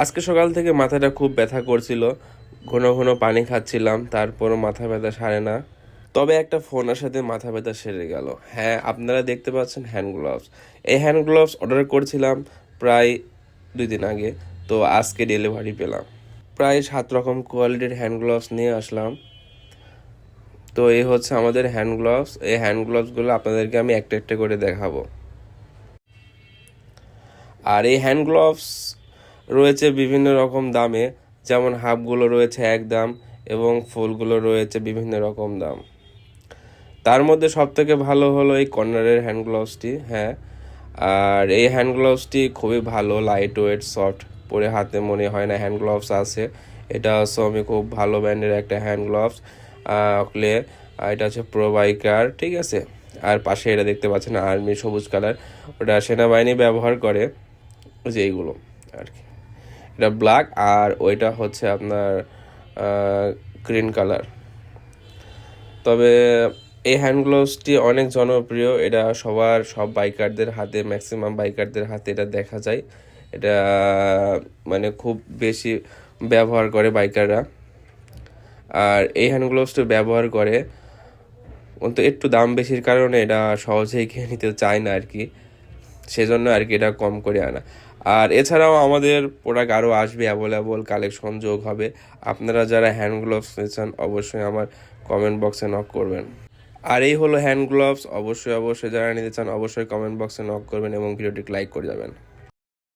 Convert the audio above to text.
আজকে সকাল থেকে মাথাটা খুব ব্যথা করছিল। ঘন ঘন পানি খাচ্ছিলাম, তারপরও মাথা ব্যথা সারে না। তবে একটা ফোন সাথে মাথা ব্যথা সেরে গেল। হ্যাঁ আপনারা দেখতে পাচ্ছেন হ্যান্ড গ্লাভস এই হ্যান্ড গ্লাভস অর্ডার করেছিলাম প্রায় দুই দিন আগে, তো আজকে ডেলিভারি পেলাম। প্রায় সাত রকম কোয়ালিটির হ্যান্ড গ্লাভস নিয়ে আসলাম। তো এই হচ্ছে আমাদের হ্যান্ড গ্লাভস এই হ্যান্ড গ্লাভসগুলো আপনাদেরকে আমি একটা একটা করে দেখাবো। আর এই হ্যান্ড গ্লাভস রয়েছে বিভিন্ন রকম দামে, যেমন হাফগুলো রয়েছে এক দাম এবং ফুলগুলো রয়েছে বিভিন্ন রকম দাম। তার মধ্যে সব থেকে ভালো হলো এই কর্নারের হ্যান্ড গ্লাভসটি হ্যাঁ। আর এই হ্যান্ড গ্লাভসটি খুবই ভালো লাইট ওয়েট সফট পরে হাতে মনে হয় না হ্যান্ড গ্লাভস আছে। এটা হচ্ছে আমি খুব ভালো ব্র্যান্ডের একটা হ্যান্ড গ্লাভস ক্লে এটা হচ্ছে প্রো বাইকার ঠিক আছে? আর পাশে এটা দেখতে পাচ্ছেন আর্মি সবুজ কালার, ওটা সেনাবাহিনী ব্যবহার করে যে এইগুলো, আর কি। এটা ব্ল্যাক আর ওইটা হচ্ছে আপনার গ্রিন কালার তবে এই হ্যান্ড গ্লোভসটি অনেক জনপ্রিয়। এটা সবার, সব বাইকারদের হাতে ম্যাক্সিমাম বাইকারদের হাতে এটা দেখা যায়। এটা মানে খুব বেশি ব্যবহার করে বাইকাররা আর এই হ্যান্ড গ্লোভসটি ব্যবহার করে কিন্তু একটু দাম বেশির কারণে এটা সহজেই কিনে নিতে চায় না আর কি। সেজন্য আর কি এটা কম করে আনা। আর এছাড়াও আমাদের প্রোডাক্ট আরও আসবে অ্যাভেলেবল কালেকশন যোগ হবে। আপনারা যারা হ্যান্ড গ্লোভস নিয়েছেন অবশ্যই আমার কমেন্ট বক্সে নক করবেন। আর এই হলো হ্যান্ড গ্লোভস অবশ্যই অবশ্যই যারা নিতে চান, অবশ্যই কমেন্ট বক্সে নক করবেন এবং ভিডিওটি লাইক করে যাবেন।